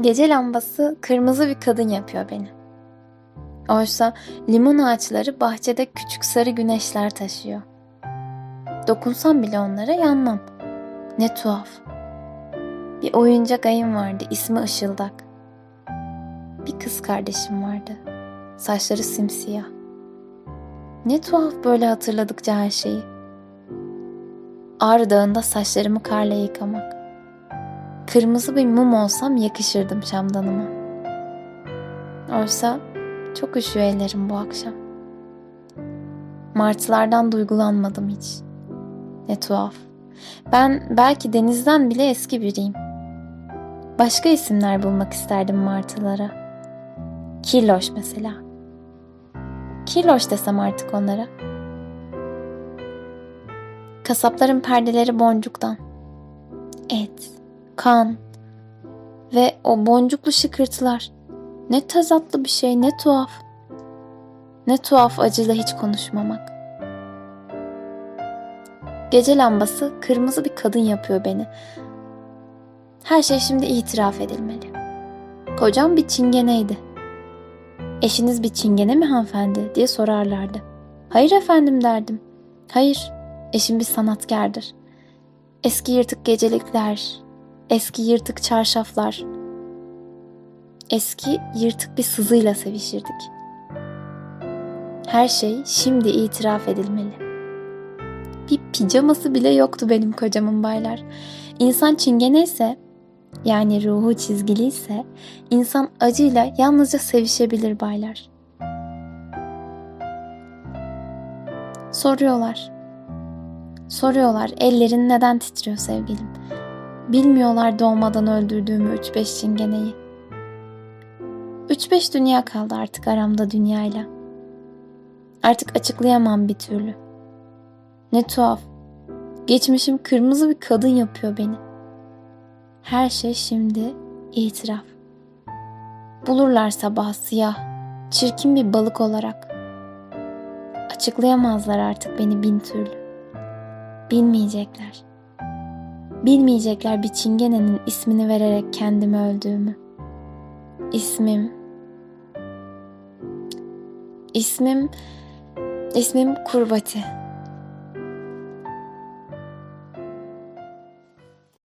Gece lambası kırmızı bir kadın yapıyor beni. Oysa limon ağaçları bahçede küçük sarı güneşler taşıyor. Dokunsam bile onlara yanmam. Ne tuhaf. Bir oyuncak ayım vardı, ismi Işıldak. Bir kız kardeşim vardı. Saçları simsiyah. Ne tuhaf böyle hatırladıkça her şeyi. Ağrı Dağı'nda saçlarımı karla yıkamak. Kırmızı bir mum olsam yakışırdım şamdanıma. Oysa çok üşüyor ellerim bu akşam. Martılardan duygulanmadım hiç. Ne tuhaf. Ben belki denizden bile eski biriyim. Başka isimler bulmak isterdim martılara. Kirloş mesela. Kirloş desem artık onlara. Kasapların perdeleri boncuktan. Et, kan ve o boncuklu şıkırtılar. Ne tezatlı bir şey, ne tuhaf. Ne tuhaf acıyla hiç konuşmamak. Gece lambası kırmızı bir kadın yapıyor beni. Her şey şimdi itiraf edilmeli. Kocam bir çingeneydi. Eşiniz bir çingene mi hanımefendi diye sorarlardı. Hayır efendim derdim. Hayır, eşim bir sanatkardır. Eski yırtık gecelikler, eski yırtık çarşaflar, eski yırtık bir sızıyla sevişirdik. Her şey şimdi itiraf edilmeli. Bir pijaması bile yoktu benim kocamın baylar. İnsan çingene ise, yani ruhu çizgiliyse, insan acıyla yalnızca sevişebilir baylar. Soruyorlar. Soruyorlar ellerin neden titriyor sevgilim. Bilmiyorlar doğmadan öldürdüğümü üç beş çingeneyi. Üç beş dünya kaldı artık aramda dünyayla. Artık açıklayamam bir türlü. Ne tuhaf. Geçmişim kırmızı bir kadın yapıyor beni. Her şey şimdi itiraf. Bulurlar sabah siyah, çirkin bir balık olarak. Açıklayamazlar artık beni bin türlü. Bilmeyecekler. Bilmeyecekler bir çingenenin ismini vererek kendimi öldüğümü. İsmim... İsmim... İsmim Kurbati.